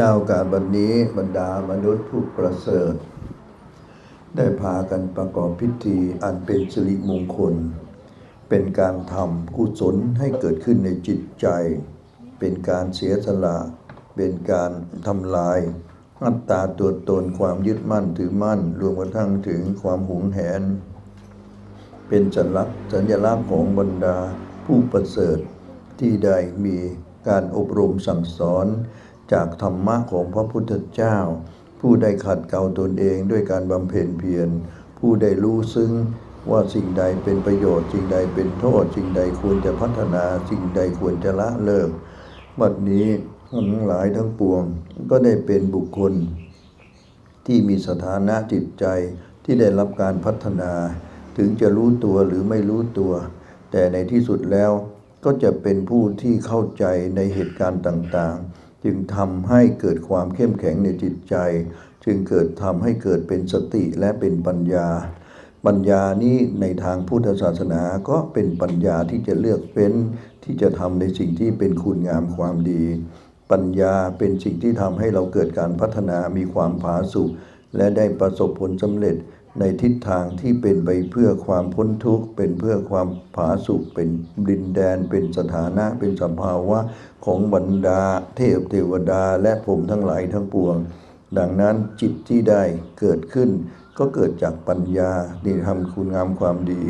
นาโอกาสวันนี้บรรดามนุษย์ผู้ประเสริฐ ได้พากันประกอบพิธีอันเป็นสิริมงคล เป็นการทำกุศลให้เกิดขึ้นในจิตใจ เป็นการเสียสละเป็นการทำลายอัตตาตัวตนความยึดมั่นถือมั่น รวมกระทั่งถึงความหวงแหน เป็นสัญลักษณ์สัญลักษณ์ของบรรดาผู้ประเสริฐที่ได้มีการอบรมสั่งสอน จากธรรมะของพระพุทธเจ้า ผู้ได้ขัดเกลาตนเองด้วยการบำเพ็ญเพียรผู้ได้รู้ซึ้งว่าสิ่งใดเป็นประโยชน์ สิ่งใดเป็นโทษ สิ่งใดควรจะพัฒนาสิ่งใดควรจะละเลิกบัดนี้ทั้งหลายทั้งปวงก็ได้เป็นบุคคล ที่มีสถานะจิตใจที่ได้รับการพัฒนา ถึงจะรู้ตัวหรือไม่รู้ตัว แต่ในที่สุดแล้วก็จะเป็นผู้ที่เข้าใจในเหตุการณ์ต่างๆ จึงทำให้เกิดความเข้มแข็งในจิตใจ จึงเกิดทำให้เกิดเป็นสติและเป็นปัญญา ปัญญานี้ในทางพุทธศาสนาก็เป็นปัญญาที่จะเลือกเป็นที่จะทำในสิ่งที่เป็นคุณงามความดี ปัญญาเป็นสิ่งที่ทำให้เราเกิดการพัฒนามีความผาสุกและได้ประสบผลสำเร็จ ในทิศทางที่เป็นไปเพื่อความพ้นทุกข์ เป็นเพื่อความผาสุกเป็นดินแดน เป็นสถานะ เป็นสภาวะของบรรดา เทพเทวดาและผมทั้งหลายทั้งปวง ดังนั้นจิตที่ได้เกิดขึ้น ก็เกิดจากปัญญาที่ทำคุณงามความดี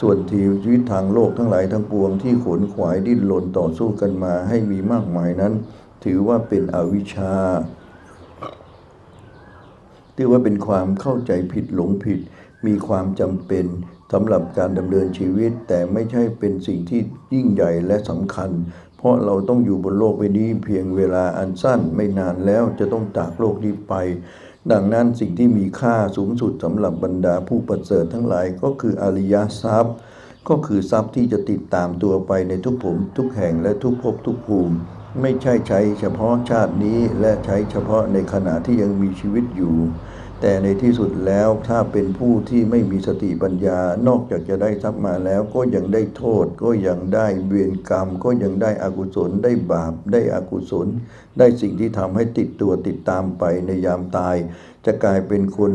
ส่วนทีชีวิตทางโลกทั้งหลายทั้งปวงที่ขนขวายดิ้นรนต่อสู้กันมาให้มีมากมายนั้น ถือว่าเป็นอวิชชา ถือว่าเป็นความเข้าใจผิดหลงผิด มีความจำเป็นสำหรับการดำเนินชีวิต แต่ไม่ใช่เป็นสิ่งที่ยิ่งใหญ่และสำคัญ เพราะเราต้องอยู่บนโลกใบนี้เพียงเวลาอันสั้นไม่นานแล้วจะต้องจากโลกนี้ไป ดังนั้นสิ่งที่มีค่าสูงสุดสำหรับบรรดาผู้ประเสริฐทั้งหลายก็คืออริยทรัพย์ ก็คือทรัพย์ที่จะติดตามตัวไปในทุกผมทุกแห่งและทุกภพทุกภูมิ ไม่ใช่ใช้เฉพาะชาตินี้และใช้เฉพาะในขณะที่ยังมีชีวิตอยู่ แต่ในที่สุดแล้วถ้าเป็นผู้ที่ไม่มีสติปัญญานอกจากจะได้ทรัพย์มาแล้วก็ยังได้โทษ ก็ยังได้เวรกรรม ก็ยังได้อกุศล ได้บาป ได้อกุศล ได้สิ่งที่ทำให้ติดตัวติดตามไปในยามตาย จะกลายเป็นคน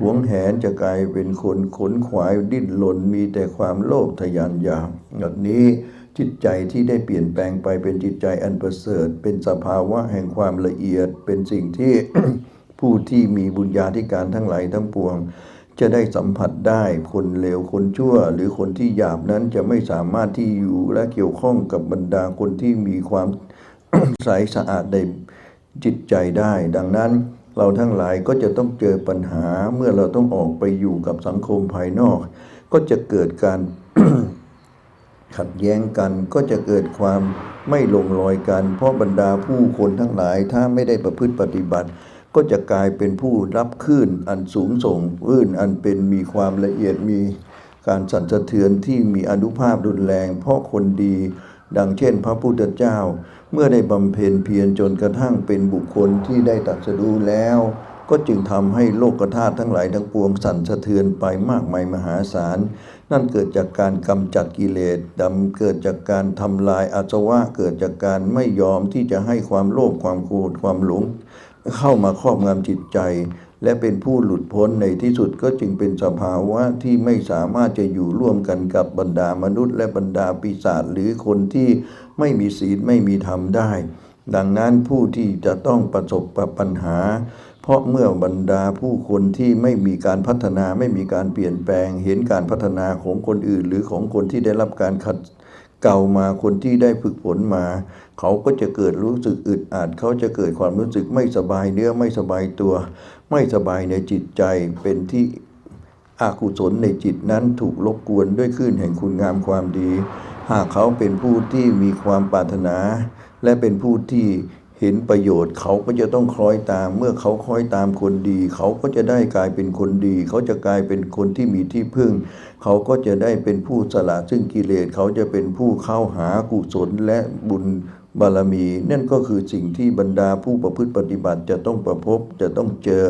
หวงแหนจะกลายเป็นคนขนขวายดิ้นรนมีแต่ความโลภทะยานอยากแบบนี้จิตใจที่ได้เปลี่ยนแปลงไปเป็นจิตใจอันประเสริฐ เป็นสภาวะแห่งความละเอียดเป็นสิ่งที่ ผู้ที่มีบุญญาธิการทั้งหลายทั้งปวง จะได้สัมผัสได้คนเลวคนชั่ว หรือคนที่หยาบนั้นจะไม่สามารถที่อยู่และเกี่ยวข้องกับบรรดาคนที่มีความใสสะอาดในจิตใจได้ ดังนั้นเราทั้งหลายก็จะต้องเจอปัญหาเมื่อเราต้องออกไปอยู่กับสังคมภายนอก ก็จะเกิดการขัดแย้งกันก็จะเกิดความไม่ลงรอยกัน เพราะบรรดาผู้คนทั้งหลายถ้าไม่ได้ประพฤติปฏิบัติ ก็จะกลายเป็นผู้รับคลื่นอันสูงส่งคลื่นอันเป็นมีความละเอียดมีการสั่นสะเทือนที่มีอนุภาพรุนแรง เพราะคนดี ดังเช่นพระพุทธเจ้า เมื่อได้บำเพ็ญเพียรจนกระทั่งเป็นบุคคลที่ได้ตรัสรู้แล้ว ก็จึงทำให้โลกธาตุทั้งหลายทั้งปวงสั่นสะเทือนไปมากมายมหาศาล นั่นเกิดจากการกำจัดกิเลสดำเกิดจากการทำลายอาสวะเกิดจากการไม่ยอมที่จะให้ความโลภความโกรธความหลง เข้ามาครอบงำจิตใจ และเป็นผู้หลุดพ้นในที่สุดก็จึงเป็นสภาวะที่ไม่สามารถจะอยู่ร่วมกันกับบรรดามนุษย์ และบรรดาปีศาจหรือคนที่ไม่มีศีลไม่มีธรรมได้ ดังนั้นผู้ที่จะต้องประสบปัญหา เพราะเมื่อบรรดาผู้คนที่ไม่มีการพัฒนาไม่มีการเปลี่ยนแปลง เห็นการพัฒนาของคนอื่น หรือของคนที่ได้รับการขัด เก่ามาคนที่ได้ฝึกฝนมา เขาก็จะเกิดรู้สึกอึดอัดเขาจะเกิดความรู้สึกไม่สบายเนื้อไม่สบายตัว ไม่สบายในจิตใจเป็นที่อากุศลในจิตนั้นถูกลบกวนด้วยคลื่นแห่งคุณงามความดี หากเขาเป็นผู้ที่มีความปรารถนา และเป็นผู้ที่ เห็นประโยชน์เขาก็จะต้องคล้อยตาม เมื่อเขาคล้อยตามคนดี เขาก็จะได้กลายเป็นคนดี เขาจะกลายเป็นคนที่มีที่พึ่ง เขาก็จะได้เป็นผู้สละซึ่งกิเลสเขาจะเป็นผู้เข้าหากุศลและบุญบารมี นั่นก็คือสิ่งที่บรรดาผู้ประพฤติปฏิบัติจะต้องประพบจะต้องเจอ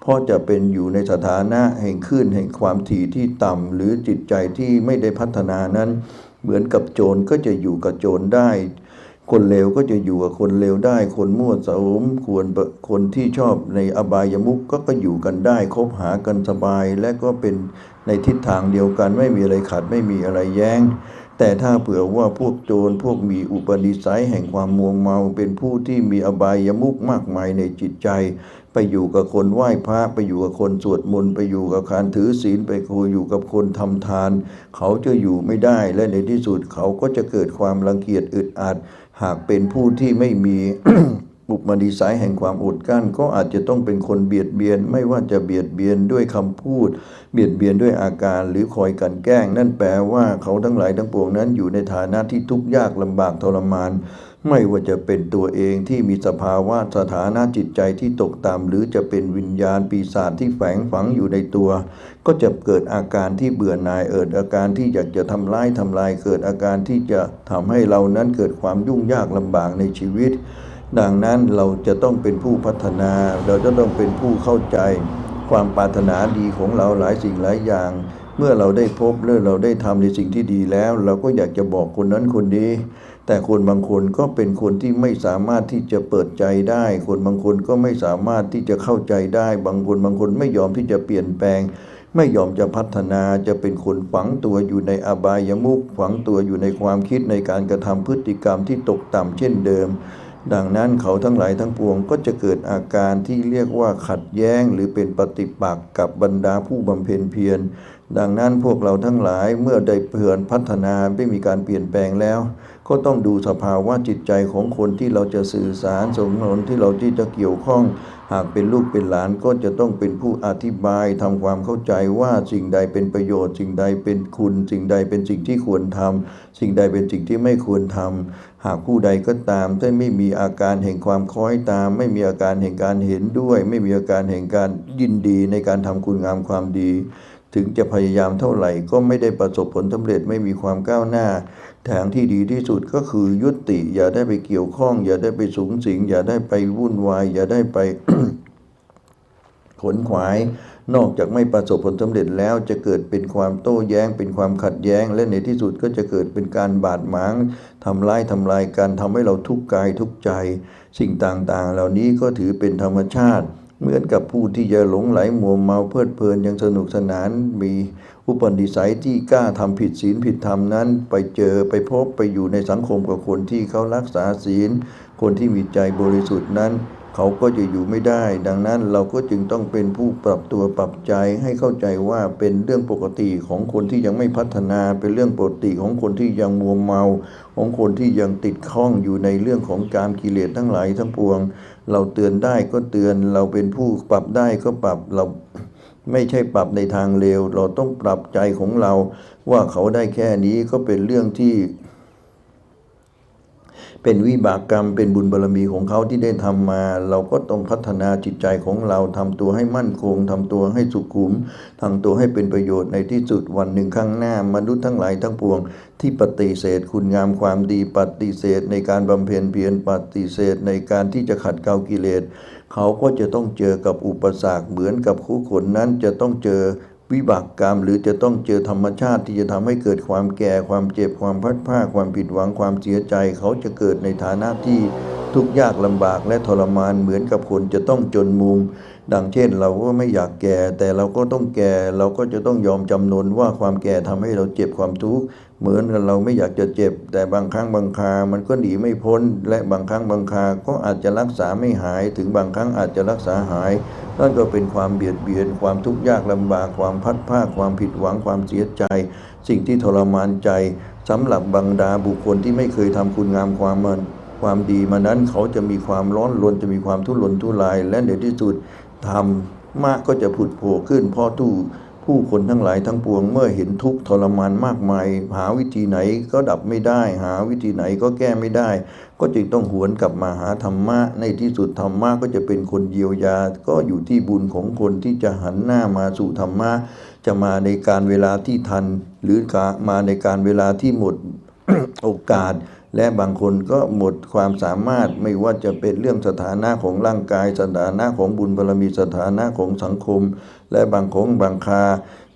เพราะจะเป็นอยู่ในสถานะแห่งคลื่นแห่งความถี่ที่ต่ำหรือจิตใจที่ไม่ได้พัฒนานั้น เหมือนกับโจรก็จะอยู่กับโจรได้ คนเลวก็จะอยู่กับคนเลวได้ คนมั่วสุมควรคนที่ชอบในอบายมุขก็ก็อยู่กันได้ คบหากันสบาย และก็เป็นในทิศทางเดียวกันไม่มีอะไรขัดไม่มีอะไรแย้ง แต่ถ้าเผื่อว่าพวกโจรพวกมีอุปนิสัยแห่งความมัวเมา เป็นผู้ที่มีอบายมุขมากมายในจิตใจ ไปอยู่กับคนไหว้พระไปอยู่กับคนสวดมนต์ไปอยู่กับการถือศีลไปอยู่กับคนทำทาน เขาจะอยู่ไม่ได้และในที่สุดเขาก็จะเกิดความรังเกียจอึดอัด หากเป็นผู้ที่ไม่มีอุปนิสัยแห่งความอดกั้น ก็อาจจะต้องเป็นคนเบียดเบียน ไม่ว่าจะเบียดเบียนด้วยคำพูด เบียดเบียนด้วยอาการหรือคอยกันแกล้ง นั่นแปลว่าเขาทั้งหลายทั้งปวงนั้นอยู่ในฐานะที่ทุกข์ยากลำบากทรมาน ไม่ว่าจะเป็นตัวเองที่มีสภาวะสถานะจิตใจที่ตกต่ำหรือจะเป็นวิญญาณปีศาจที่แฝงฝังอยู่ในตัว ก็จะเกิดอาการที่เบื่อหน่ายเอิดอาการที่อยากจะทำร้ายทำลายเกิดอาการที่จะทำให้เรานั้นเกิดความยุ่งยากลำบากในชีวิต ดังนั้นเราจะต้องเป็นผู้พัฒนา เราจะต้องเป็นผู้เข้าใจ ความปรารถนาดีของเราหลายสิ่งหลายอย่าง เมื่อเราได้พบเมื่อเราได้ทำในสิ่งที่ดีแล้ว เราก็อยากจะบอกคนนั้นคนนี้ แต่คนบางคนก็เป็นคนที่ไม่สามารถที่จะเปิดใจได้ คนบางคนก็ไม่สามารถที่จะเข้าใจได้ บางคนบางคนไม่ยอมที่จะเปลี่ยนแปลง ไม่ยอมจะพัฒนาจะเป็นคนฝังตัวอยู่ในอบายมุขฝังตัวอยู่ในความคิดในการกระทำพฤติกรรมที่ตกต่ำเช่นเดิม ดังนั้นเขาทั้งหลายทั้งปวงก็จะเกิดอาการที่เรียกว่าขัดแย้งหรือเป็นปฏิปักษ์กับบรรดาผู้บำเพ็ญเพียร ดังนั้นพวกเราทั้งหลายเมื่อได้เพื่อนพัฒนาไม่มีการเปลี่ยนแปลงแล้ว ก็ต้องดูสภาวะจิตใจของคนที่เราจะสื่อสารสมนนที่เราที่จะเกี่ยวข้อง หากเป็นลูกเป็นหลานก็จะต้องเป็นผู้อธิบายทำความเข้าใจว่าสิ่งใดเป็นประโยชน์สิ่งใดเป็นคุณ สิ่งใดเป็นสิ่งที่ควรทำสิ่งใดเป็นสิ่งที่ไม่ควรทำหากผู้ใดก็ตามถ้าไม่มีอาการแห่งความคล้อยตาม ไม่มีอาการแห่งการเห็นด้วย ไม่มีอาการแห่งการยินดีในการทำคุณงามความดี ถึงจะพยายามเท่าไหร่ก็ไม่ได้ประสบผลสำเร็จไม่มีความก้าวหน้า ทางที่ดีที่สุดก็คือยุติอย่าได้ไปเกี่ยวข้อง อย่าได้ไปสูงสิง อย่าได้ไปวุ่นวาย อย่าได้ไปขนขวาย นอกจากไม่ประสบผลสำเร็จแล้วจะเกิดเป็นความโต้แย้ง เป็นความขัดแย้ง และในที่สุดก็จะเกิดเป็นการบาดหมางทำร้ายทำลายกันทำให้เราทุกข์กายทุกข์ใจ สิ่งต่างๆ เหล่านี้ก็ถือเป็นธรรมชาติ เหมือนกับผู้ที่จะหลงไหลมัวเมาเพลิดเพลินยังสนุกสนานมีอุปนิสัยที่กล้าทำผิดศีลผิดธรรมนั้น ไปเจอไปพบไปอยู่ในสังคมกับคนที่เขารักษาศีล คนที่มีใจบริสุทธิ์นั้น เขาก็จะอยู่ไม่ได้ ดังนั้นเราก็จึงต้องเป็นผู้ปรับตัวปรับใจให้เข้าใจว่าเป็นเรื่องปกติของคนที่ยังไม่พัฒนาเป็นเรื่องปกติของคนที่ยังมัวเมา ของคนที่ยังติดข้องอยู่ในเรื่องของการกิเลสทั้งหลายทั้งปวง เราเตือนได้ก็เตือนเราเป็นผู้ปรับได้ก็ปรับเราไม่ใช่ปรับในทางเลวเราต้องปรับใจของเราว่าเขาได้แค่นี้ก็เป็นเรื่องที่ เป็นวิบากกรรมเป็นบุญบารมีของเขาที่ได้ทำมา เราก็ต้องพัฒนาจิตใจของเราทำตัวให้มั่นคงทำตัวให้สุขุมทำตัวให้เป็นประโยชน์ในที่สุดวันหนึ่งข้างหน้ามนุษย์ทั้งหลายทั้งปวง ที่ปฏิเสธคุณงามความดีปฏิเสธในการบำเพ็ญเพียรปฏิเสธในการที่จะขัดเกลากิเลสเขาก็จะต้องเจอกับอุปสรรคเหมือนกับคู่คนนั้นจะต้องเจอ วิบากกรรม หรือจะต้องเจอธรรมชาติที่จะทำให้เกิดความแก่ความเจ็บความพัดผ้าความผิดหวังความเสียใจ เขาจะเกิดในฐานะที่ทุกข์ยากลำบากและทรมานเหมือนกับคนจะต้องจนมุม ดังเช่นเราก็ไม่อยากแก่ แต่เราก็ต้องแก่เราก็จะต้องยอมจำนนว่าความแก่ทำให้เราเจ็บความทุกข์เหมือนกับเราไม่อยากจะเจ็บ แต่บางครั้งบางคา มันก็หนีไม่พ้น และบางครั้งบางคา ก็อาจจะรักษาไม่หาย ถึงบางครั้งอาจจะรักษาหาย นั่นก็เป็นความเบียดเบียน ความทุกข์ยากลำบากความพัดภาความผิดหวังความเสียใจ สิ่งที่ทรมานใจสำหรับบรรดาบุคคลที่ไม่เคยทำคุณงามความมันความดีมานั้นเขาจะมีความร้อนรนจะมีความทุรนทุราย และในที่สุดทำมากก็จะผุดโผล่ขึ้นเพราะตู้ผู้คนทั้งหลายทั้งปวงเมื่อเห็นทุกข์ทรมานมากมาย หาวิธีไหนก็ดับไม่ได้ หาวิธีไหนก็แก้ไม่ได้ ก็จึงต้องหวนกลับมาหาธรรมะ ในที่สุดธรรมะก็จะเป็นคนเยียวยา ก็อยู่ที่บุญของคนที่จะหันหน้ามาสู่ธรรมะ จะมาในการเวลาที่ทัน หรือมาในการเวลาที่หมดโอกาส และบางคนก็หมดความสามารถไม่ว่าจะเป็นเรื่องสถานะของร่างกาย สถานะของบุญบารมีสถานะของสังคม และบางของบางคา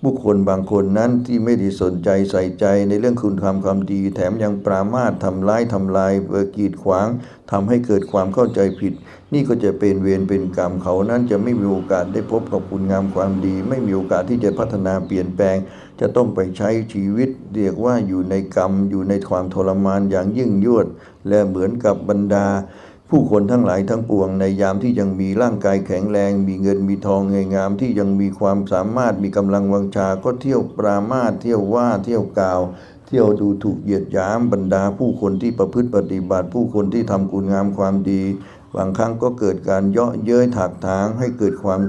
บุคคลบางคนนั้นที่ไม่ได้สนใจใส่ใจในเรื่องคุณธรรมความดี แถมยังปรามาสทำร้ายทำลายเบอร์กีดขวางทำให้เกิดความเข้าใจผิด นี่ก็จะเป็นเวรเป็นกรรมเขานั้นจะไม่มีโอกาสได้พบกับคุณงามความดี ไม่มีโอกาสที่จะพัฒนาเปลี่ยนแปลง จะต้องไปใช้ชีวิต เรียกว่าอยู่ในกรรมอยู่ในความทรมานอย่างยิ่งยวด และเหมือนกับบรรดา ผู้คนทั้งหลายทั้งปวงในยามที่ยังมีร่างกายแข็งแรง มีเงินมีทองเงยงามที่ยังมีความสามารถมีกำลังวังชา ก็เที่ยวปรามาเที่ยวว่าเที่ยวกล่าว เที่ยวดูถูกเหยียดหยามบรรดา ผู้คนที่ประพฤติปฏิบัติ ผู้คนที่ทำคุณงามความดี บางครั้งก็เกิดการเยาะเย้ยถากถางให้เกิดความ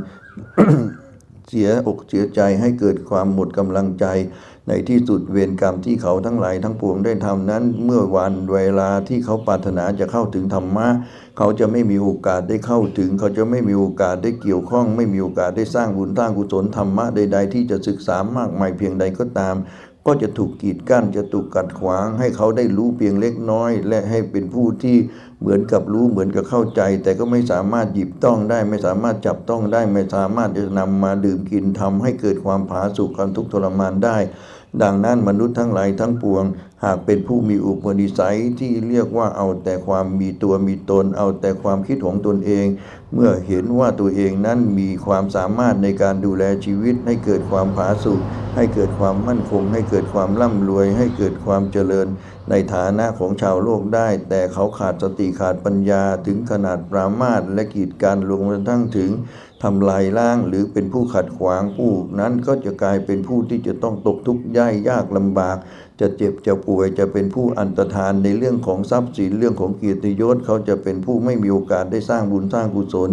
เสียอกเสียใจให้เกิดความหมดกำลังใจ ในที่สุดเวรกรรมที่เขาทั้งหลายทั้งปวงได้ทำนั้น เมื่อวันเวลาที่เขาปรารถนาจะเข้าถึงธรรมะ เขาจะไม่มีโอกาสได้เข้าถึง เขาจะไม่มีโอกาสได้เกี่ยวข้อง ไม่มีโอกาสได้สร้างบุญสร้างกุศลธรรมะใด ๆ ที่จะศึกษามากมายเพียงใดก็ตาม ก็จะถูกกีดกั้นจะถูกกัดขวาง ให้เขาได้รู้เพียงเล็กน้อย และให้เป็นผู้ที่เหมือนกับรู้เหมือนกับเข้าใจ แต่ก็ไม่สามารถหยิบต้องได้ ไม่สามารถจับต้องได้ ไม่สามารถจะนำมาดื่มกินทำให้เกิดความผาสุกความทุกข์ทรมานได้ ดังนั้นมนุษย์ทั้งหลายทั้งปวง หากเป็นผู้มีอุปนิสัยที่เรียกว่าเอาแต่ความมีตัวมีตน เอาแต่ความคิดของตนเอง เมื่อเห็นว่าตัวเองนั้นมีความสามารถในการดูแลชีวิต ให้เกิดความผาสุกให้เกิดความมั่นคง ให้เกิดความร่ำรวย ให้เกิดความเจริญ ในฐานะของชาวโลกได้ แต่เขาขาดสติขาดปัญญาถึงขนาดปรามาสและกีดการลงกระทั่งถึง ทำลายล้างหรือเป็นผู้ขัดขวางผู้นั้นก็จะกลายเป็นผู้ที่จะต้องตกทุกข์ย่ายยากลำบาก จะเจ็บจะป่วยจะเป็นผู้อันตรธานในเรื่องของทรัพย์สินเรื่องของเกียรติยศเขาจะเป็นผู้ไม่มีโอกาสได้สร้างบุญสร้างกุศล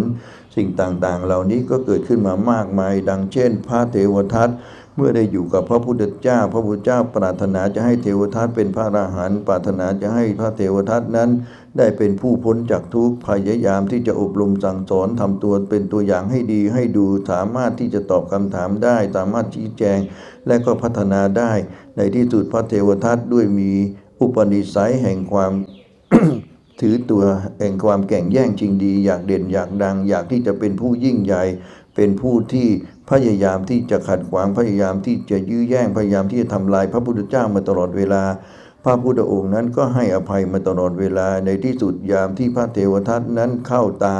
สิ่งต่างๆ เหล่านี้ก็เกิดขึ้นมามากมาย ดังเช่น พระเทวทัต เมื่อได้อยู่กับพระพุทธเจ้า พระพุทธเจ้าปรารถนาจะให้เทวทัตเป็นพระอราหันต์ปรารถนาจะให้พระเทวทัตนั้น ได้เป็นผู้พ้นจากทุกข์พยายามที่จะอบรมสั่งสอนทำตัวเป็นตัวอย่างให้ดีให้ดูสามารถที่จะตอบคำถามได้ สามารถชี้แจง และก็พัฒนาได้ ในที่สุดพระเทวทัตด้วยมีอุปนิสัยแห่งความถือตัวแห่งความแก่งแย่งชิงดี อยากเด่นอยากดัง อยากที่จะเป็นผู้ยิ่งใหญ่ เป็นผู้ที่ พยายามที่จะขัดขวางพยายามที่จะยื้อแย่งพยายามที่จะทำลายพระพุทธเจ้ามาตลอดเวลา พระพุทธองค์นั้นก็ให้อภัยมาตลอดเวลาในที่สุดยามที่พระเทวทัตนั้นเข้าตา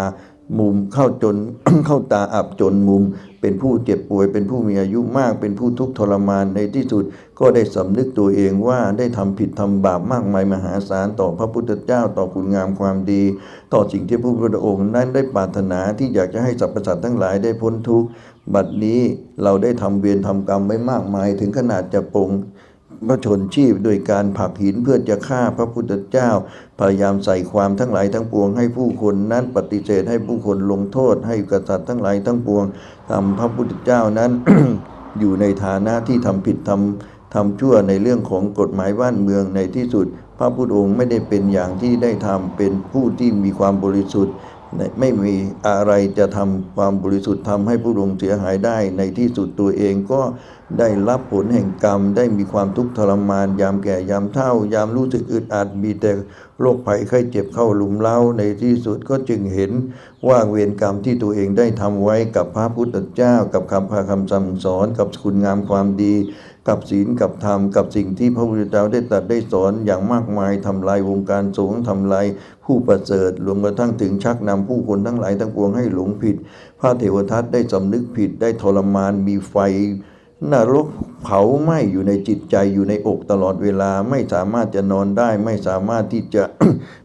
มุมเข้าจนเข้าตาอับจนมุม เป็นผู้เจ็บป่วย เป็นผู้มีอายุมาก เป็นผู้ทุกข์ทรมานในที่สุด ก็ได้สำนึกตัวเองว่าได้ทำผิดทำบาปมากมายมหาศาลต่อพระพุทธเจ้าต่อคุณงามความดี ต่อสิ่งที่พระพุทธองค์นั้นได้ปรารถนาที่อยากจะให้สรรพสัตว์ทั้งหลายได้พ้นทุกข์ บัดนี้เราได้ทำเวรทำกรรมไว้มากมาย ถึงขนาดจะปรงพระชนชีพโดยการผลักหินเพื่อจะฆ่าพระพุทธเจ้า พยายามใส่ความทั้งหลายทั้งปวงให้ผู้คนนั้นปฏิเสธให้ผู้คนลงโทษ ให้กษัตริย์ทั้งหลายทั้งปวงทำพระพุทธเจ้านั้น อยู่ในฐานะที่ทำผิดทำทำชั่วในเรื่องของกฎหมายบ้านเมืองในที่สุด พระพุทธองค์ไม่ได้เป็นอย่างที่ได้ทำเป็นผู้ที่มีความบริสุทธิ์ ไม่มีอะไรจะทำความบริสุทธิ์ทำให้ผู้ลงเสียหายได้ ในที่สุดตัวเองก็ได้รับผลแห่งกรรม ได้มีความทุกข์ทรมาน ยามแก่ยามเฒ่า ยามรู้สึกอึดอัดมีแต่โรคภัยไข้เจ็บเข้าหลุมเล้าในที่สุดก็จึงเห็นว่าเวรกรรมที่ตัวเองได้ทำไว้กับพระพุทธเจ้า กับคำพาคำสั่งสอนกับคุณงามความดี กับศีลกับธรรมกับสิ่งที่พระพุทธเจ้าได้ตรัสได้สอนอย่างมากมายทำลายวงการสงฆ์ทำลายผู้ประเสริฐรวมกระทั่งถึงชักนำผู้คนทั้งหลายทั้งปวงให้หลงผิด พระเทวทัตได้สำนึกผิดได้ทรมานมีไฟ นรกเผาไหม้อยู่ในจิตใจอยู่ในอกตลอดเวลาไม่สามารถจะนอนได้ ไม่สามารถที่จะ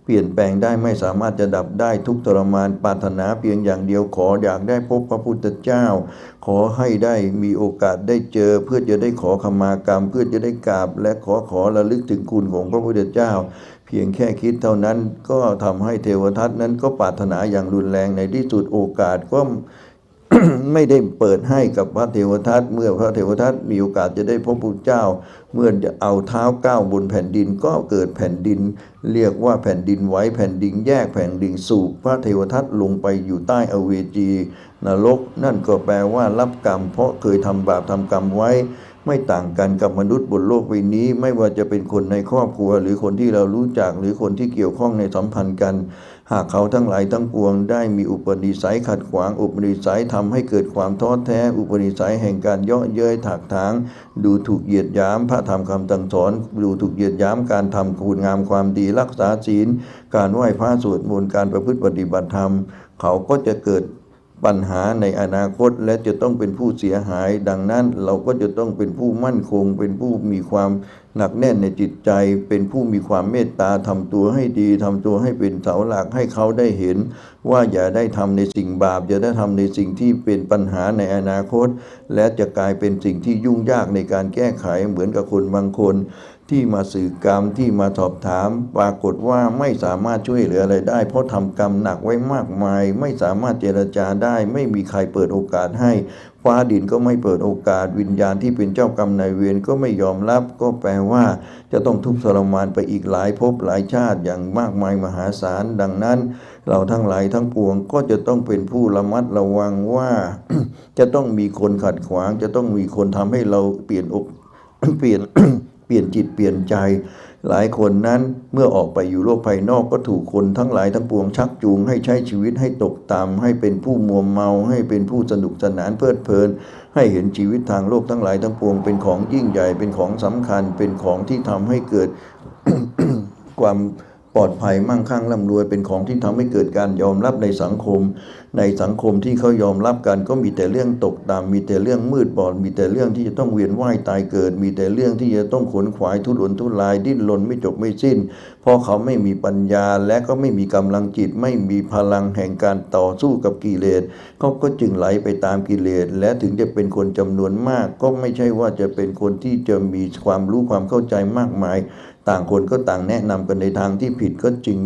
เปลี่ยนแปลงได้ไม่สามารถจะดับได้ทุกทรมานปรารถนาเพียงอย่างเดียวขออยากได้พบพระพุทธเจ้า ขอให้ได้มีโอกาสได้เจอ เพื่อจะได้ขอขมากรรม เพื่อจะได้กราบ และขอขอระลึกถึงคุณของพระพุทธเจ้า เพียงแค่คิดเท่านั้นก็ทำให้เทวทัตนั้นก็ปรารถนาอย่างรุนแรงในที่สุดโอกาสก็ ไม่ได้เปิดให้กับพระเทวทัตเมื่อพระเทวทัตมีโอกาสจะได้พบพระพุทธเจ้า เมื่อจะเอาเท้าก้าวบนแผ่นดินก็เกิดแผ่นดิน เรียกว่าแผ่นดินไหวแผ่นดินแยกแผ่นดินสูบพระเทวทัตลงไปอยู่ใต้อเวจีนรก นั่นก็แปลว่ารับกรรม เพราะเคยทำบาปทำกรรมไว้ ไม่ต่างกันกับมนุษย์บนโลกใบนี้ ไม่ว่าจะเป็นคนในครอบครัว หรือคนที่เรารู้จักหรือคนที่เกี่ยวข้องในสัมพันธ์กัน หากเขาทั้งหลายทั้งปวงได้มีอุปนิสัยขัดขวางอุปนิสัยทำให้เกิดความท้อแท้ อุปนิสัยแห่งการเยาะเย้ยถากถาง ดูถูกเหยียดหยามพระธรรมคำตังสอน ดูถูกเหยียดหยามการทำคุณงามความดีรักษาศีล การไหว้พระสวดมนต์การประพฤติปฏิบัติธรรม เขาก็จะเกิด ปัญหาในอนาคตและจะต้องเป็นผู้เสียหาย ดังนั้นเราก็จะต้องเป็นผู้มั่นคง เป็นผู้มีความหนักแน่นในจิตใจ เป็นผู้มีความเมตตาทำตัวให้ดีทำตัวให้เป็นเสาหลักให้เขาได้เห็น ว่าอย่าได้ทำในสิ่งบาป อย่าได้ทำในสิ่งที่เป็นปัญหาในอนาคต และจะกลายเป็นสิ่งที่ยุ่งยากในการแก้ไขเหมือนกับคนบางคน ที่มาสื่อกรรมที่มาสอบถาม ปรากฏว่าไม่สามารถช่วยเหลืออะไรได้ เพราะทำกรรมหนักไว้มากมาย ไม่สามารถเจรจาได้ ไม่มีใครเปิดโอกาสให้ฟ้าดินก็ไม่เปิดโอกาสวิญญาณที่เป็นเจ้ากรรมนายเวรก็ไม่ยอมรับก็แปลว่า จะต้องทุกข์ทรมานไปอีกหลายภพหลายชาติอย่างมากมายมหาศาลดังนั้น เราทั้งหลายทั้งปวงก็จะต้องเป็นผู้ระมัดระวังว่า จะต้องมีคนขัดขวาง จะต้องมีคนทำให้เราเปลี่ยนอกเปลี่ยน ปลี่ยนจิตเปลี่ยนใจ หลายคนนั้นเมื่อออกไปอยู่โลกภายนอกก็ถูกคนทั้งหลายทั้งปวงชักจูง ให้ใช้ชีวิตให้ตกต่ำให้เป็นผู้มัวเมา ให้เป็นผู้สนุกสนานเพลิดเพลิน ให้เห็นชีวิตทางโลกทั้งหลายทั้งปวง เป็นของยิ่งใหญ่เป็นของสำคัญเป็นของที่ทำให้เกิดความ ปลอดภัยมั่งคั่งร่ำรวยเป็นของที่ทำให้เกิดการยอมรับในสังคม ในสังคมที่เขายอมรับกันก็มีแต่เรื่องตกต่ำมีแต่เรื่องมืดบอดมีแต่เรื่องที่จะต้องเวียนว่ายตายเกิด มีแต่เรื่องที่จะต้องขนขวายทุรนทุรายดิ้นรนไม่จบไม่สิ้น เพราะเขาไม่มีปัญญาและก็ไม่มีกำลังจิต ไม่มีพลังแห่งการต่อสู้กับกิเลสเขาก็จึงไหลไปตามกิเลสและถึงจะเป็นคนจำนวนมาก ก็ไม่ใช่ว่าจะเป็นคนที่จะมีความรู้ความเข้าใจมากมาย ต่างคนก็ต่างแนะนำกันในทางที่ผิดก็จึง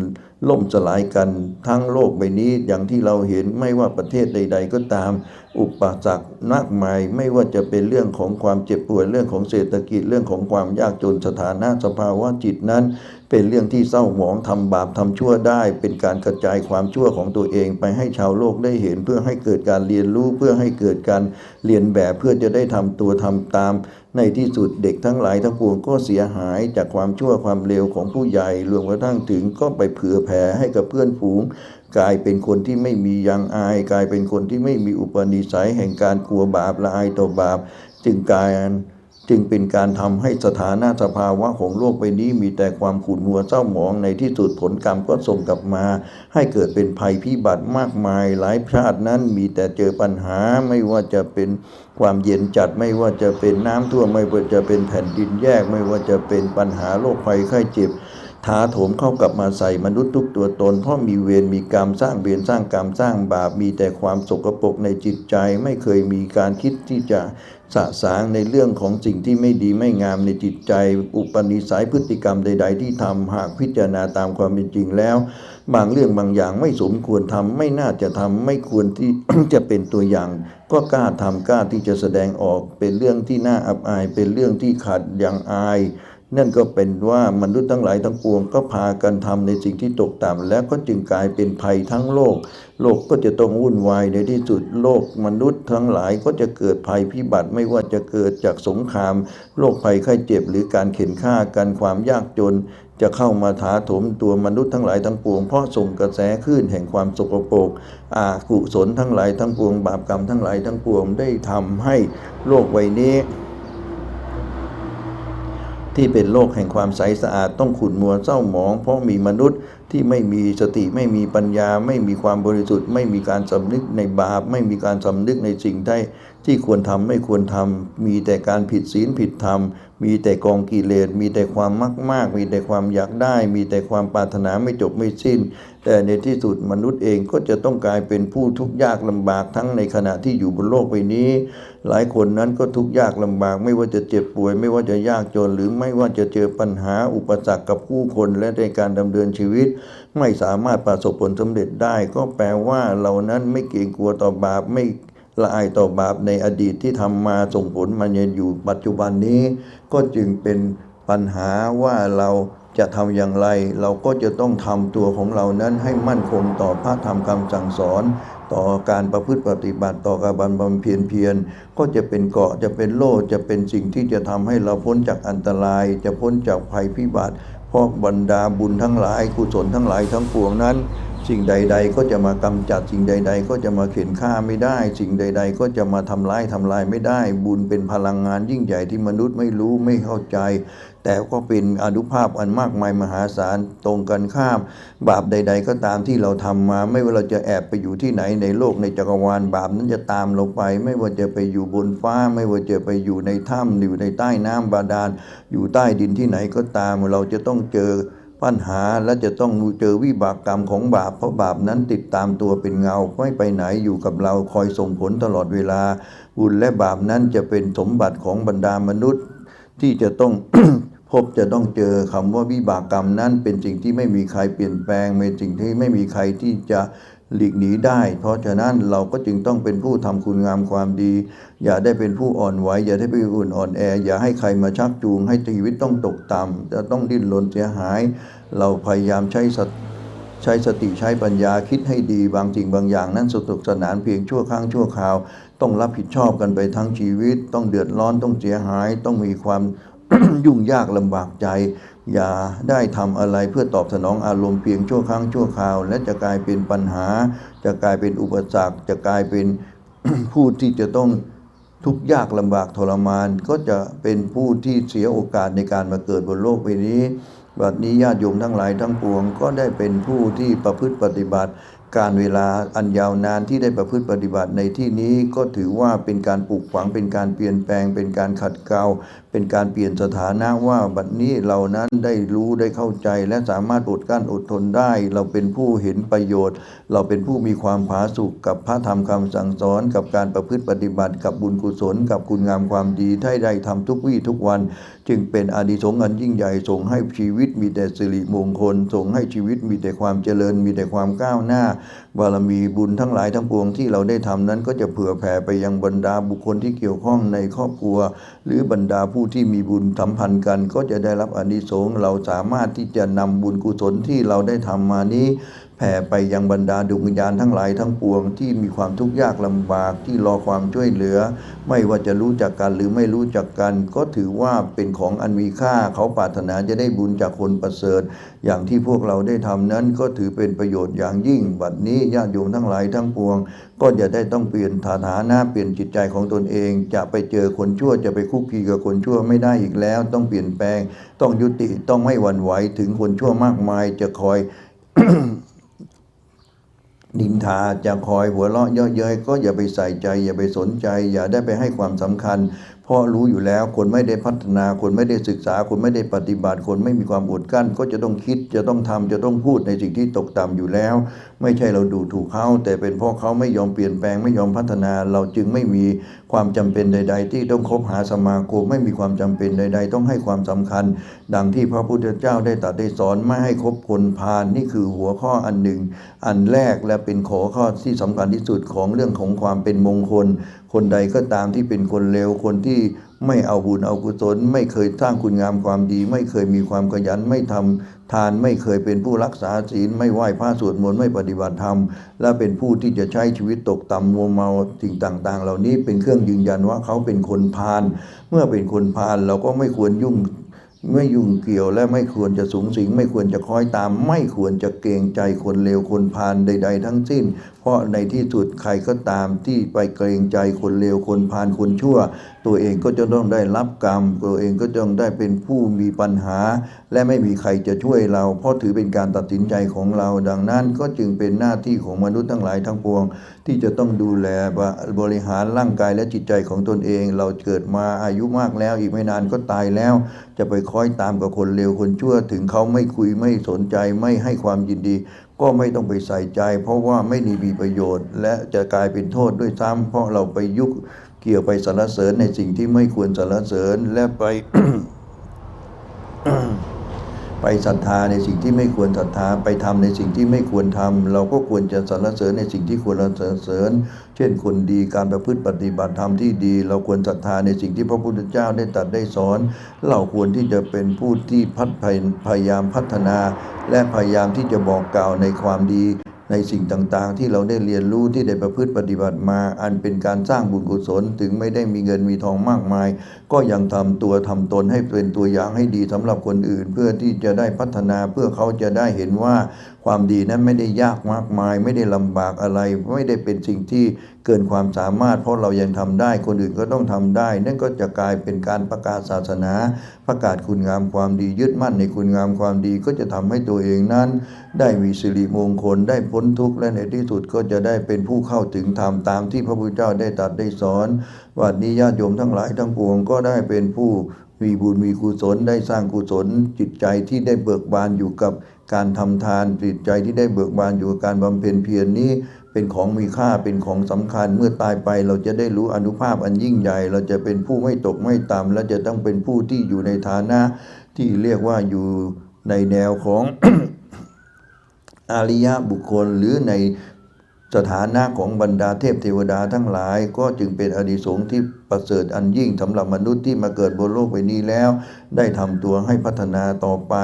ล่มสลายกันทั้งโลกใบนี้อย่างที่เราเห็นไม่ว่าประเทศใด ๆ ก็ตาม อุปสรรคมากมายไม่ว่าจะเป็นเรื่องของความเจ็บป่วยเรื่องของเศรษฐกิจเรื่องของความยากจนสถานะสภาวะจิตนั้น เป็นเรื่องที่เศร้าหมองทำบาปทำชั่วได้ เป็นการกระจายความชั่วของตัวเองไปให้ชาวโลกได้เห็น เพื่อให้เกิดการเรียนรู้เพื่อให้เกิดการเรียนแบบเพื่อจะได้ทำตัวทำตาม ในที่สุดเด็กทั้งหลายทั้งปวงก็เสียหายจากความชั่วความเลวของผู้ใหญ่รวมกระทั่งถึงก็ไปเผื่อแผ่ให้กับเพื่อนฝูง กลายเป็นคนที่ไม่มียังอาย กลายเป็นคนที่ไม่มีอุปนิสัยแห่งการกลัวบาปละอายต่อบาป จึงกลาย จึงเป็นการทำให้สถานะสภาวะของโลกใบนี้มีแต่ความขุ่นมัวเศร้าหมองในที่สุดผลกรรมก็ส่งกลับมา ให้เกิดเป็นภัยพิบัติมากมาย หลายชาตินั้นมีแต่เจอปัญหาไม่ว่าจะเป็นความเย็นจัดไม่ว่าจะเป็นน้ำท่วมไม่ว่าจะเป็นแผ่นดินแยก ไม่ว่าจะเป็นปัญหาโรคภัยไข้เจ็บถาโถมเข้ากลับมาใส่มนุษย์ทุกตัวตน เพราะมีเวรมีกรรมสร้างเวรสร้างกรรมสร้างบาปมีแต่ความสกปรกในจิตใจ ไม่เคยมีการคิดที่จะ สะสางในเรื่องของสิ่งที่ไม่ดีไม่งามในจิตใจ อุปนิสัยพฤติกรรมใด ๆ ที่ทำหากพิจารณาตามความเป็นจริงแล้ว บางเรื่องบางอย่างไม่สมควรทำไม่น่าจะทำไม่ควรที่จะเป็นตัวอย่าง ก็กล้าทำกล้าที่จะแสดงออกเป็นเรื่องที่น่าอับอาย เป็นเรื่องที่ขาดอย่างอาย นั่นก็เป็นว่ามนุษย์ทั้งหลายทั้งปวงก็พากันทำในสิ่งที่ตกต่ำแล้วก็จึงกลายเป็นภัยทั้งโลก โลกก็จะต้องวุ่นวายในที่สุดโลกมนุษย์ทั้งหลายก็จะเกิดภัยพิบัติไม่ว่าจะเกิดจากสงคราม โรคภัยไข้เจ็บหรือการเข็นฆ่ากันความยากจน จะเข้ามาถาถมตัวมนุษย์ทั้งหลายทั้งปวงเพราะส่งกระแสคลื่นแห่งความสกปรกอากุศลทั้งหลายทั้งปวง บาปกรรมทั้งหลายทั้งปวงได้ทำให้โลกใบนี้ ที่เป็นโลกแห่งความใสสะอาดต้องขุ่นมัวเศร้าหมอง เพราะมีมนุษย์ที่ไม่มีสติไม่มีปัญญา ไม่มีความบริสุทธิ์ ไม่มีการสำนึกในบาป ไม่มีการสำนึกในสิ่งที่ ที่ควรทำไม่ควรทำมีแต่การผิดศีลผิดธรรม มีแต่กองกิเลส มีแต่ความมากมาก มีแต่ความอยากได้ มีแต่ความปรารถนาไม่จบไม่สิ้น แต่ในที่สุดมนุษย์เองก็จะต้องกลายเป็นผู้ทุกข์ยากลำบากทั้งในขณะที่อยู่บนโลกใบนี้ หลายคนนั้นก็ทุกข์ยากลำบาก ไม่ว่าจะเจ็บป่วย ไม่ว่าจะยากจน หรือไม่ว่าจะเจอปัญหาอุปสรรคกับผู้คนและในการดำเนินชีวิต ไม่สามารถประสบผลสำเร็จได้ ก็แปลว่าเรานั้นไม่เกรงกลัวต่อบาปไม่ ละอายต่อบาปในอดีตที่ทำมาส่งผลมาเย็นอยู่ปัจจุบันนี้ ก็จึงเป็นปัญหาว่าเราจะทำอย่างไร เราก็จะต้องทำตัวของเรานั้นให้มั่นคงต่อพระธรรมคำสั่งสอน ต่อการประพฤติปฏิบัติต่อการบำเพ็ญเพียรก็จะเป็นเกาะจะเป็นโล่จะเป็นสิ่งที่จะทำให้เราพ้นจากอันตราย จะพ้นจากภัยพิบัติเพราะบรรดาบุญทั้งหลายกุศลทั้งหลายทั้งปวงนั้น สิ่งใด ๆ ก็จะมากำจัดสิ่งใด ๆ ก็จะมาเข็นฆ่าไม่ได้ สิ่งใด ๆ ก็จะมาทำร้ายทำลายไม่ได้ บุญเป็นพลังงานยิ่งใหญ่ที่มนุษย์ไม่รู้ไม่เข้าใจ แต่ก็เป็นอนุภาพอันมากมายมหาศาลตรงกันข้าม บาปใด ๆ ก็ตามที่เราทำมา ไม่ว่าเราจะแอบไปอยู่ที่ไหนในโลกในจักรวาลบาปนั้นจะตามเราไป ไม่ว่าจะไปอยู่บนฟ้า ไม่ว่าจะไปอยู่ในถ้ำอยู่ในใต้น้ำบาดาลอยู่ใต้ดินที่ไหนก็ตามเราจะต้องเจอ ปัญหาและจะต้องเจอวิบากกรรมของบาป เพราะบาปนั้นติดตามตัวเป็นเงาไม่ไปไหนอยู่กับเราคอยส่งผลตลอดเวลา บุญและบาปนั้นจะเป็นสมบัติของบรรดามนุษย์ ที่จะต้องพบจะต้องเจอคำว่าวิบากกรรมนั้นเป็นสิ่งที่ไม่มีใครเปลี่ยนแปลงเป็นสิ่งที่ไม่มีใครที่จะหลีกหนีได้ เพราะฉะนั้นเราก็จึงต้องเป็นผู้ทำคุณงามความดี อย่าได้เป็นผู้อ่อนไหวอย่าได้เป็นผู้อ่อนแอ อย่าให้ใครมาชักจูงให้ชีวิตต้องตกต่ำจะต้องดิ้นรนเสียหาย เราพยายามใช้สติใช้สติใช้ปัญญาคิดให้ดีบางสิ่งบางอย่าง นั้นสนุกสนานเพียงชั่วครั้งชั่วคราว ต้องรับผิดชอบกันไปทั้งชีวิต ต้องเดือดร้อนต้องเสียหาย ต้องมีความยุ่งยากลำบากใจ อย่าได้ทำอะไรเพื่อตอบสนองอารมณ์เพียงชั่วครั้งชั่วคราว และจะกลายเป็นปัญหา จะกลายเป็นอุปสรรค จะกลายเป็นผู้ที่จะต้องทุกข์ยากลำบากทรมาน ก็จะเป็นผู้ที่เสียโอกาสในการมาเกิดบนโลกใบนี้ บัดนี้ญาติโยมทั้งหลายทั้งปวงก็ได้เป็นผู้ที่ประพฤติปฏิบัติ การเวลาอันยาวนานที่ได้ประพฤติปฏิบัติในที่นี้ก็ถือว่าเป็นการปลูกฝังเป็นการเปลี่ยนแปลง เป็นการขัดเกลาเป็นการเปลี่ยนสถานะว่าบัดนี้เรานั้นได้รู้ได้เข้าใจ และสามารถอดกั้นอดทนได้ เราเป็นผู้เห็นประโยชน์ เราเป็นผู้มีความผาสุกกับพระธรรมคำสั่งสอน กับการประพฤติปฏิบัติ กับบุญกุศล กับคุณงามความดีที่ได้ทำทุกวี่ทุกวันจึงเป็นอานิสงส์อันยิ่งใหญ่ส่งให้ชีวิตมีแต่สิริมงคลส่งให้ชีวิตมีแต่ความเจริญมีแต่ความก้าวหน้า บารมีบุญทั้งหลายทั้งปวงที่เราได้ทำนั้นก็จะเผื่อแผ่ไปยังบรรดาบุคคลที่เกี่ยวข้องในครอบครัว หรือบรรดาผู้ที่มีบุญสัมพันธ์กัน ก็จะได้รับอนิสงส์เราสามารถที่จะนำบุญกุศลที่เราได้ทำมานี้แผ่ไปยังบรรดาดวงวิญญาณทั้งหลายทั้งปวงที่มีความทุกข์ยากลำบากที่รอความช่วยเหลือ ไม่ว่าจะรู้จักกันหรือไม่รู้จักกัน ก็ถือว่าเป็นของอันมีค่าเขาปรารถนาจะได้บุญจากคนประเสริฐ อย่างที่พวกเราได้ทำนั้นก็ถือเป็นประโยชน์อย่างยิ่งบัดนี้ญาติโยมทั้งหลายทั้งปวง ก็จะได้ต้องเปลี่ยนฐานะเปลี่ยนจิตใจของตนเอง จะไปเจอคนชั่วจะไปคุกคีกับคนชั่วไม่ได้อีกแล้ว ต้องเปลี่ยนแปลง ต้องยุติต้องไม่หวั่นไหวถึงคนชั่วมากมายจะคอยนินทาจะคอยหัวเราะเยาะเย้ยก็อย่าไปใส่ใจ อย่าไปสนใจ อย่าได้ไปให้ความสำคัญ เพราะรู้อยู่แล้วคนไม่ได้พัฒนาคนไม่ได้ศึกษาคนไม่ได้ปฏิบัติคนไม่มีความอดกลั้น ก็จะต้องคิดจะต้องทำจะต้องพูดในสิ่งที่ตกต่ำอยู่แล้ว ไม่ใช่เราดูถูกเขาแต่เป็นเพราะเขาไม่ยอมเปลี่ยนแปลงไม่ยอมพัฒนา เราจึงไม่มีความจำเป็นใด ๆ ที่ต้องคบหาสมาคมไม่มีความจำเป็นใด ๆ ต้องให้ความสำคัญ ดังที่พระพุทธเจ้าได้ตรัสได้สอนไม่ให้คบคนพาลนี่คือหัวข้ออันหนึ่ง อันแรกและเป็นขอข้อที่สำคัญที่สุดของเรื่องของความเป็นมงคล คนใดก็ตามที่เป็นคนเลวคนที่ไม่เอาบุญเอากุศล ไม่เคยสร้างคุณงามความดี ไม่เคยมีความขยันไม่ทำทานไม่เคยเป็นผู้รักษาศีล ไม่ไหว้พระสวดมนต์ไม่ปฏิบัติธรรม และเป็นผู้ที่จะใช้ชีวิตตกต่ำมัวเมาสิ่งต่าง ๆ เหล่านี้เป็นเครื่องยืนยันว่าเขาเป็นคนพาลเมื่อเป็นคนพาลเราก็ไม่ควรยุ่งไม่ยุ่งเกี่ยวและไม่ควรจะสูงสิง ไม่ควรจะคอยตาม ไม่ควรจะเกรงใจคนเลวคนพาลใด ๆ ทั้งสิ้น เพราะในที่สุดใครก็ตามที่ไปเกรงใจคนเลวคนพาลคนชั่ว ตัวเองก็จะต้องได้รับกรรม ตัวเองก็จะต้องได้เป็นผู้มีปัญหา และไม่มีใครจะช่วยเรา เพราะถือเป็นการตัดสินใจของเรา ดังนั้นก็จึงเป็นหน้าที่ของมนุษย์ทั้งหลายทั้งปวง ที่จะต้องดูแลบริหารร่างกายและจิตใจของตนเอง เราเกิดมาอายุมากแล้ว อีกไม่นานก็ตายแล้ว จะไปคอยตามกับคนเลวคนชั่ว ถึงเขาไม่คุยไม่สนใจไม่ให้ความยินดี ก็ไม่ต้องไปใส่ใจ เพราะว่าไม่มีประโยชน์ และจะกลายเป็นโทษด้วยซ้ำเพราะเราไปยุกเกี่ยวไปสรรเสริญในสิ่งที่ไม่ควรสรรเสริญและไปไปศรัทธาในสิ่งที่ไม่ควรศรัทธาไปทำในสิ่งที่ไม่ควรทำเราก็ควรจะสรรเสริญในสิ่งที่ควรสรรเสริญ เช่นคนดีการประพฤติปฏิบัติธรรมที่ดี เราควรศรัทธาในสิ่งที่พระพุทธเจ้าได้ตรัสได้สอน เราควรที่จะเป็นผู้ที่พัฒพยายามพัฒนา และพยายามที่จะบอกกล่าวในความดีในสิ่งต่างๆ ที่เราได้เรียนรู้ที่ได้ประพฤติปฏิบัติมา อันเป็นการสร้างบุญกุศลถึงไม่ได้มีเงินมีทองมากมาย ก็ยังทำตัวทำตนให้เป็นตัวอย่างให้ดีสำหรับคนอื่น เพื่อที่จะได้พัฒนาเพื่อเขาจะได้เห็นว่าความดีนั้นไม่ได้ยากมากมาย ไม่ได้ลำบากอะไร ไม่ได้เป็นสิ่งที่เกินความสามารถ เพราะเรายังทำได้คนอื่นก็ต้องทำได้ นั่นก็จะกลายเป็นการประกาศศาสนา ประกาศคุณงามความดียึดมั่นในคุณงามความดีก็จะทำให้ตัวเองนั้น ได้มีสิริมงคลได้พ้นทุกข์และในที่สุดก็จะได้เป็นผู้เข้าถึงธรรมตามที่พระพุทธเจ้าได้ตรัสได้สอน วันนี้ญาติโยมทั้งหลายทั้งปวงก็ได้เป็นผู้มีบุญมีกุศลได้สร้างกุศลจิตใจที่ได้เบิกบานอยู่กับการทำทานจิตใจที่ได้เบิกบานอยู่กับการบำเพ็ญเพียรนี้เป็นของมีค่าเป็นของสำคัญเมื่อตายไปเราจะได้รู้อนุภาพอันยิ่งใหญ่ เราจะเป็นผู้ไม่ตกไม่ต่ำและจะต้องเป็นผู้ที่อยู่ในฐานะที่เรียกว่าอยู่ในแนวของอาริยบุคคลหรือใน สถานะของบรรดาเทพเทวดาทั้งหลาย ก็จึงเป็นอดิสงที่ประเสริฐอันยิ่งสำหรับมนุษย์ที่มาเกิดบนโลกใบนี้แล้ว ได้ทำตัวให้พัฒนาต่อไป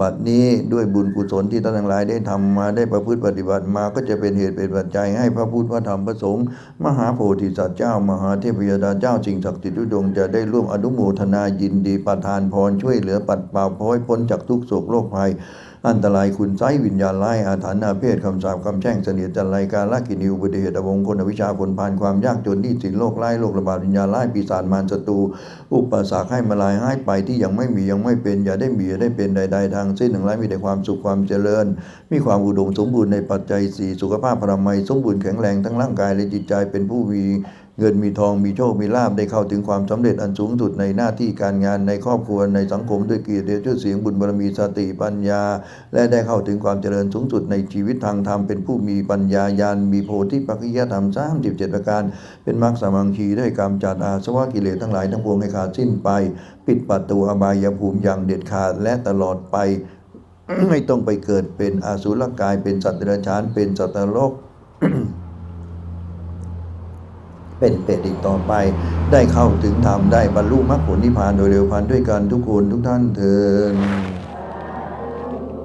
บัดนี้ด้วยบุญกุศลที่ท่านทั้งหลายได้ทำมาได้ประพฤติปฏิบัติมาก็จะเป็นเหตุเป็นปัจจัยให้พระพุทธพระธรรมพระสงฆ์มหาโพธิสัตว์เจ้า มหาเทพยดาเจ้าสิ่งศักดิ์สิทธิ์ทุดวงจะได้ร่วมอนุโมทนายินดีประทานพรช่วยเหลือปัดเป่าพ้อยพ้นจากทุกโศกโรคภัย อันตรายคุณไส้วิญญาณร้ายอาถรรพ์อาเพศคำสาปคำแช่งเสนียดจันไรการละกินิวบุตรเหตุอวงคนอวิชาผลพานความยากจนที่สินโลกร้ายโรคระบาดวิญญาณร้ายปีศาจมารศัตรูอุปสรรคให้มาลายให้ไปที่ยังไม่มียังไม่เป็นอย่าได้มีอย่าได้เป็นใด ๆ ทางสิ้นหนึ่งร้มีแต่ความสุขความเจริญ มีความอุดมสมบูรณ์ในปัจจัยสี่สุขภาพพรามัยสมบูรณ์แข็งแรงทั้งร่างกายและจิตใจเป็นผู้มี เงินมีทองมีโชคมีลาบได้เข้าถึงความสำเร็จอันสูงสุดในหน้าที่การงานในครอบครัวในสังคมด้วยเกียรติชื่อเสียงบุญบารมีสติปัญญา และได้เข้าถึงความเจริญสูงสุดในชีวิตทางธรรมเป็นผู้มีปัญญาญาณมีโพธิปัจจยธรรมสามสิบเจ็ดประการ เป็นมรรคสามังคีได้กำจัดอาสวะกิเลสทั้งหลายทั้งปวงให้ขาดสิ้นไป ปิดประตูอบายภูมิอย่างเด็ดขาดและตลอดไป ไม่ต้องไปเกิดเป็นอาสุรกายเป็นสัตว์เดรัจฉานเป็นสัตว์นรก เป็นเป็ดอีกต่อไป ได้เข้าถึงธรรมได้บรรลุมรรคผลนิพพานโดยเร็วพันด้วยกันทุกคนทุกท่านเถิด